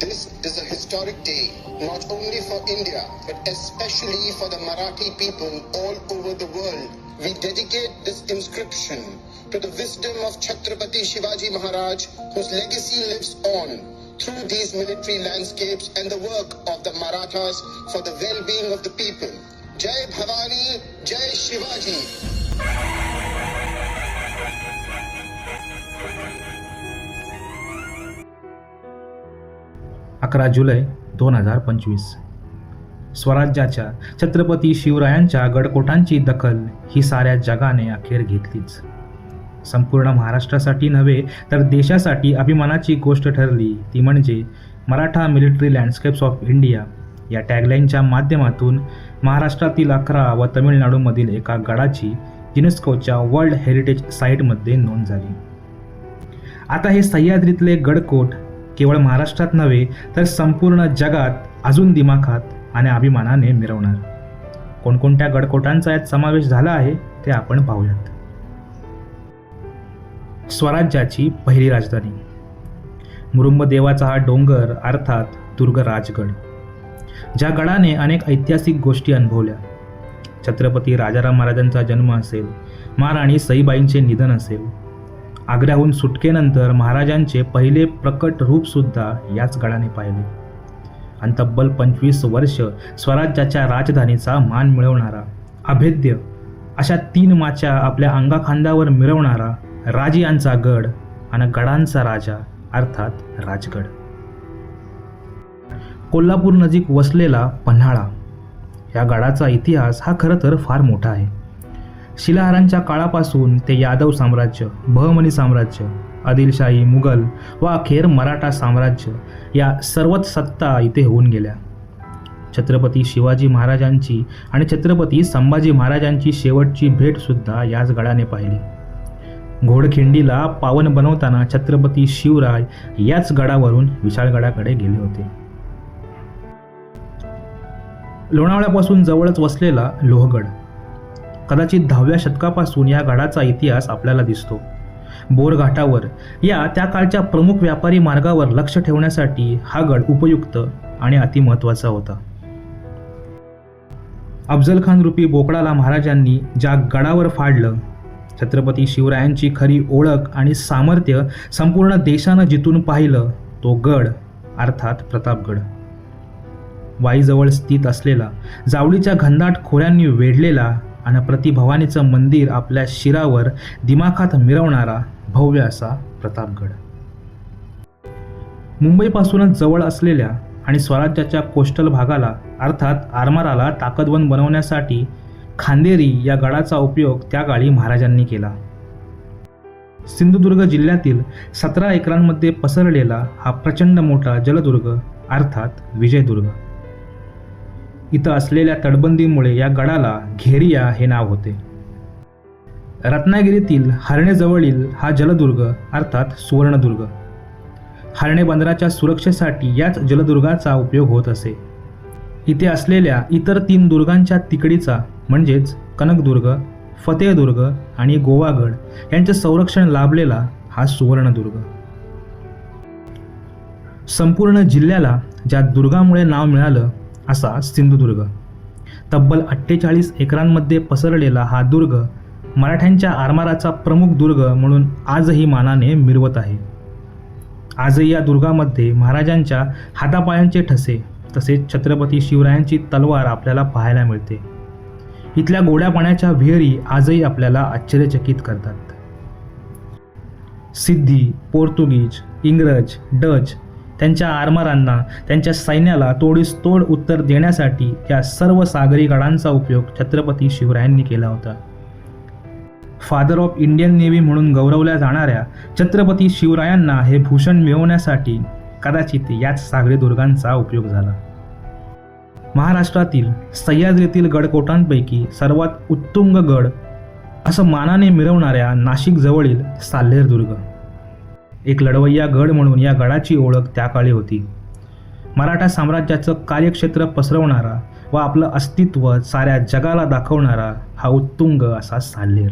This is a historic day, not only for India, but especially for the Marathi people all over the world. We dedicate this inscription to the wisdom of Chhatrapati Shivaji Maharaj, whose legacy lives on through these military landscapes and the work of the Marathas for the well-being of the people. Jai Bhavani, Jai Shivaji. अकरा जुलै दोन हजार पंचवीस. स्वराज्याच्या छत्रपती शिवरायांच्या गडकोटांची दखल ही साऱ्या जगाने अखेर घेतलीच. संपूर्ण महाराष्ट्रासाठी नव्हे तर देशासाठी अभिमानाची गोष्ट ठरली ती म्हणजे Maratha military landscapes of India या टॅगलाईनच्या माध्यमातून महाराष्ट्रातील अकरा व तमिळनाडूमधील एका गडाची युनेस्कोच्या वर्ल्ड हेरिटेज साईटमध्ये नोंद झाली. आता हे सह्याद्रीतले गडकोट केवळ महाराष्ट्रात नव्हे तर संपूर्ण जगात अजून दिमाखात आणि अभिमानाने मिरवणार. कोणकोणत्या गडकोटांचा यात समावेश झाला आहे ते आपण पाहूयात. स्वराज्याची पहिली राजधानी. मुरुंबदेवाचा हा डोंगर अर्थात दुर्ग राजगड ज्या गडाने अनेक ऐतिहासिक गोष्टी अनुभवल्या. छत्रपती राजाराम महाराजांचा जन्म असेल महाराणी सईबाईंचे निधन असेल आग्र्याहून सुटकेनंतर महाराजांचे पहिले प्रकट रूपसुद्धा याच गडाने पाहिले. आणि तब्बल पंचवीस वर्ष स्वराज्याच्या राजधानीचा मान मिळवणारा अभेद्य अशा तीन माच्या आपल्या अंगाखांद्यावर मिरवणारा राजियांचा गड आणि गडांचा राजा अर्थात राजगड. कोल्हापूर नजीक वसलेला पन्हाळा या गडाचा इतिहास हा खरं तर फार मोठा आहे. शिलाहारांच्या काळापासून ते यादव साम्राज्य बहमनी साम्राज्य आदिलशाही मुघल व अखेर मराठा साम्राज्य या सर्वच सत्ता इथे होऊन गेल्या. छत्रपती शिवाजी महाराजांची आणि छत्रपती संभाजी महाराजांची शेवटची भेटसुद्धा याच गडाने पाहिली. घोडखिंडीला पावन बनवताना छत्रपती शिवराय याच गडावरून विशाळगडाकडे गेले होते. लोणावळ्यापासून जवळच वसलेला लोहगड कदाचित दहाव्या शतकापासून या गडाचा इतिहास आपल्याला दिसतो. बोरघाटावर या त्या काळच्या प्रमुख व्यापारी मार्गावर लक्ष ठेवण्यासाठी हा गड उपयुक्त आणि अतिमहत्वाचा होता. अफजल खान रूपी बोकडाला महाराजांनी ज्या गडावर फाडलं छत्रपती शिवरायांची खरी ओळख आणि सामर्थ्य संपूर्ण देशानं जिथून पाहिलं तो गड अर्थात प्रतापगड. वाईजवळ स्थित असलेला जावळीच्या घनदाट खोऱ्यांनी वेढलेला आणि प्रतिभवानीचं मंदिर आपल्या शिरावर दिमाखात मिरवणारा भव्य असा प्रतापगड. मुंबईपासूनच जवळ असलेल्या आणि स्वराज्याच्या कोस्टल भागाला अर्थात आरमाराला ताकदवन बनवण्यासाठी खांदेरी या गडाचा उपयोग त्या काळी महाराजांनी केला. सिंधुदुर्ग जिल्ह्यातील सतरा एकरांमध्ये पसरलेला हा प्रचंड मोठा जलदुर्ग अर्थात विजयदुर्ग. इथं असलेल्या तटबंदीमुळे या गडाला घेरिया हे नाव होते. रत्नागिरीतील हरणेजवळील हा जलदुर्ग अर्थात सुवर्णदुर्ग. हरणे बंदराच्या सुरक्षेसाठी याच जलदुर्गाचा उपयोग होत असे. इथे असलेल्या इतर तीन दुर्गांच्या तिकडीचा म्हणजेच कनकदुर्ग फतेहदुर्ग आणि गोवागड यांचे संरक्षण लाभलेला हा सुवर्णदुर्ग. संपूर्ण जिल्ह्याला ज्या दुर्गामुळे नाव मिळालं असा सिंधुदुर्ग. तब्बल अठ्ठेचाळीस एकरांमध्ये पसरलेला हा दुर्ग मराठ्यांच्या आरमाराचा प्रमुख दुर्ग म्हणून आजही मानाने मिरवत आहे. आजही या दुर्गामध्ये महाराजांच्या हातापायांचे ठसे तसेच छत्रपती शिवरायांची तलवार आपल्याला पाहायला मिळते. इथल्या गोड्या पाण्याच्या विहिरी आजही आपल्याला आश्चर्यचकित करतात. सिद्धी पोर्तुगीज इंग्रज डच त्यांच्या आरमारांना त्यांच्या सैन्याला तोडीस तोड उत्तर देण्यासाठी या सर्व सागरी गडांचा उपयोग छत्रपती शिवरायांनी केला होता. फादर ऑफ इंडियन नेव्ही म्हणून गौरवल्या जाणाऱ्या छत्रपती शिवरायांना हे भूषण मिळवण्यासाठी कदाचित याच सागरी दुर्गांचा उपयोग झाला. महाराष्ट्रातील सह्याद्रीतील गडकोटांपैकी सर्वात उत्तुंग गड असं मानाने मिरवणाऱ्या नाशिकजवळील साल्हेर दुर्ग. एक लढवय्या गड म्हणून या गडाची ओळख त्या काळी होती. मराठा साम्राज्याचं कार्यक्षेत्र पसरवणारा व आपलं अस्तित्व साऱ्या जगाला दाखवणारा हा उत्तुंग असा साल्हेर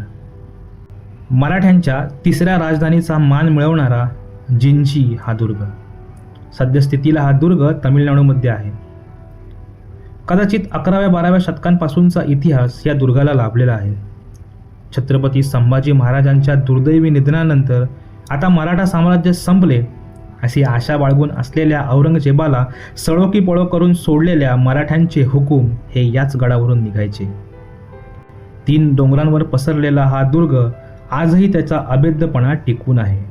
मराठ्यांच्या तिसऱ्या राजधानीचा मान मिळवणारा जिंजी हा दुर्ग. सद्यस्थितीला हा दुर्ग तमिळनाडूमध्ये आहे. कदाचित अकराव्या बाराव्या शतकांपासूनचा इतिहास या दुर्गाला लाभलेला आहे. छत्रपती संभाजी महाराजांच्या दुर्दैवी निधनानंतर आता मराठा साम्राज्य संपले अशी आशा बाळगून असलेल्या औरंगजेबाला सळोकी पळो करून सोडलेल्या मराठ्यांचे हुकूम हे याच गडावरून निघायचे. तीन डोंगरांवर पसरलेला हा दुर्ग आजही त्याचा अभेद्यपणा टिकून आहे.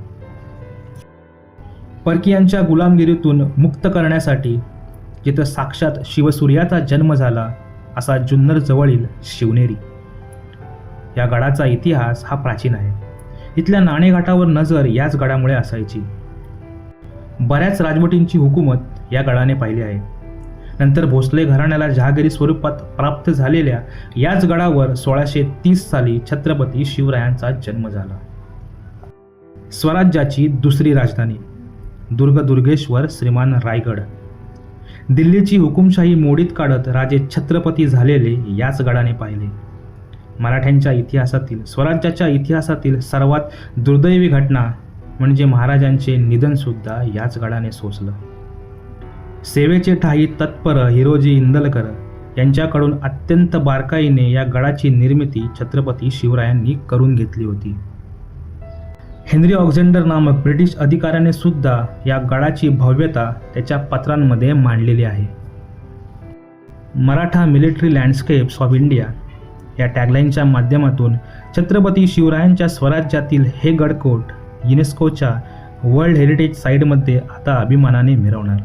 परकीयांच्या गुलामगिरीतून मुक्त करण्यासाठी जिथं साक्षात शिवसूर्याचा जन्म झाला असा जुन्नर जवळील शिवनेरी. या गडाचा इतिहास हा प्राचीन आहे. इथल्या नाणेघाटावर नजर याच गडामुळे असायची. बऱ्याच राजवटींची हुकूमत या गडाने पाहिली आहे. नंतर भोसले घराण्याला जहागिरी स्वरूपात प्राप्त झालेल्या याच गडावर सोळाशे तीस साली छत्रपती शिवरायांचा जन्म झाला. स्वराज्याची दुसरी राजधानी दुर्ग दुर्गेश्वर श्रीमान रायगड. दिल्लीची हुकुमशाही मोडीत काढत राजे छत्रपती झालेले याच गडाने पाहिले. मराठ्यांच्या इतिहासातील स्वराज्याच्या इतिहासातील सर्वात दुर्दैवी घटना म्हणजे महाराजांचे निधनसुद्धा याच गडाने सोसलं. सेवेचे ठाई तत्पर हिरोजी इंदलकर यांच्याकडून अत्यंत बारकाईने या गडाची निर्मिती छत्रपती शिवरायांनी करून घेतली होती. हेनरी ऑक्झेंडर नामक ब्रिटिश अधिकाऱ्याने सुद्धा या गडाची भव्यता त्याच्या पत्रांमध्ये मांडलेली आहे. Maratha military landscapes of India या टॅगलाईनच्या माध्यमातून छत्रपती शिवरायांच्या स्वराज्यातील हे गडकोट युनेस्कोच्या वर्ल्ड हेरिटेज साईटमध्ये आता अभिमानाने मिरवणार.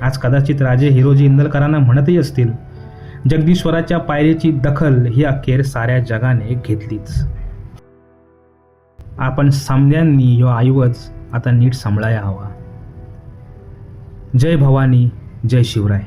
आज कदाचित राजे हिरोजी इंदलकरांना म्हणतही असतील जगदीश्वराच्या पायरीची दखल ही अखेर साऱ्या जगाने घेतलीच. आपण सामन्यांनी यो ऐवज आता नीट सांभाळायला हवा. जय भवानी जय शिवराय.